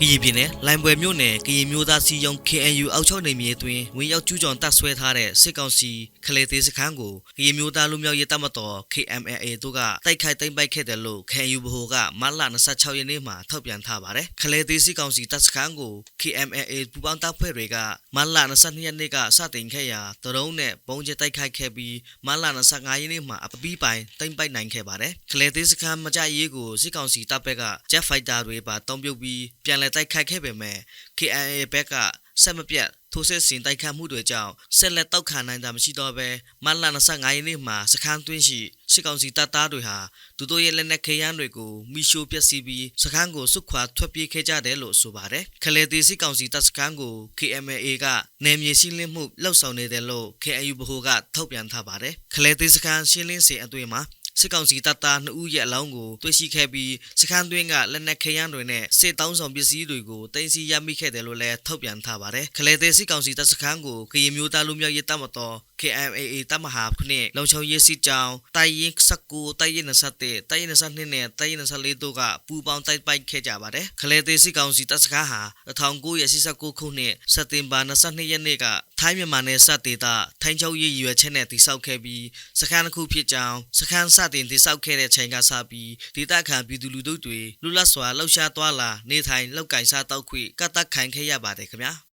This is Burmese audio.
ကရင်ပြည်နယ်လိုင်ပွဲမြို့နယ်ကရင်မျိုးသားစီယုံ KNU အောက်ချုပ်နေမြေအတွင်းဝင်ရောက်ကျူးကျော်တပ်ဆွဲထားတဲ့စစ်ကောင်စီခလေသေးစခန်းကိုကရင်မျိုးသားလူမျိုးရေးတပ်မတော် KMLA တို့ကတိုက်ခိုက်သိမ်းပိုက်ခဲ့တယ်လို့ KNU ဗဟိုကမတ်လ26ရက်နေ့မှာထုတ်ပြန်ထားပါတယ်ခလေသေးစစ်ကောင်စီတပ်စခန်းကို KMLA ပူးပေါင်းတပ်ဖွဲ့တွေကမတ်လ22ရက်နေ့ကစတင်ခဲ့ရာတရုံးနဲ့ပုံကျတိုက်ခိုက်ခဲ့ပြီးမတ်လ25ရက်နေ့မှာအပီးပိုင်သိမ်းပိုက်နိုင်ခဲ့ပါတယ်ခလေသေးစခန်းမကြရေးကိုစစ်ကောင်စီတပ်ဘက်က Jet Fighter တွေပါတုံးပြုတ်ပြီးပြန်လည်တိုက်ခိုက်ခဲ့ပေမဲ့ KIA ဘက်ကဆက်မပြတ်ထိုးစစ်ဆင်တိုက်ခတ်မှုတွေကြောင့်ဆက်လက်တောက်ခံနိုင်တာမရှိတော့ဘဲမတ်လ25ရက်နေ့မှာစခန်းတွင်းရှိစစ်ကောင်စီတပ်သားတွေဟာသူတို့ရဲ့လက်နက်ခဲယမ်းတွေကိုမိရှို့ပျက်စီးပြီးစခန်းကိုစုခွာထွက်ပြေးခဲ့ကြတယ်လို့ဆိုပါတယ်။ခလေတီစစ်ကောင်စီတပ်စခန်းကို KMA ကနယ်မြေရှင်းလင်းမှုလှုပ်ဆောင်နေတယ်လို့ KNU ဗဟိုကထုတ်ပြန်ထားပါတယ်။ခလေတီစခန်းရှင်းလင်းစဉ်အတွင်းမှာ စစ်ကောင်စီတပ်သား2ဦးရဲ့အလောင်းကိုတွေ့ရှိခဲ့ပြီးစခန်းတွင်းကလက်နက်ခဲယမ်းတွေနဲ့စစ်တောင်းဆောင်ပစ္စည်းတွေကိုတင်စီရမိခဲ့တယ်လို့လည်းထုတ်ပြန်ထားပါတယ်။ခလေသေးစစ်ကောင်စီတပ်စခန်းကိုကရင်မျိုးသားလူမျိုးရေးတပ်မတော် KMAA တပ်မဟာခုနှစ်လုံချုံရေးစစ်ကြောင်းတိုက်ရင်19တိုက်ရင်21တိုက်ရင်22နဲ့တိုက်ရင်24တို့ကပူးပေါင်းတိုက်ပိုက်ခဲ့ကြပါတယ်။ခလေသေးစစ်ကောင်စီတပ်စခန်းဟာ1989ခုနှစ်စက်တင်ဘာ22ရက်နေ့ကထိုင်းမြန်မာနယ်စပ်ဒေသထိုင်းချုပ်ရေးရွယ်ချက်နဲ့တိစောက်ခဲ့ပြီးစခန်းတစ်ခုဖြစ်ကြောင်းစခန်းစတင်တိစောက်ခဲ့တဲ့ချိန်ကစပြီးဒေသခံပြည်သူလူထုတွေလူလတ်စွာလှုပ်ရှားသွားလာနေထိုင်လောက်ကင်စားတောက်ခွေကတ်တက်ခံခဲ့ရပါတယ်ခင်ဗျာ။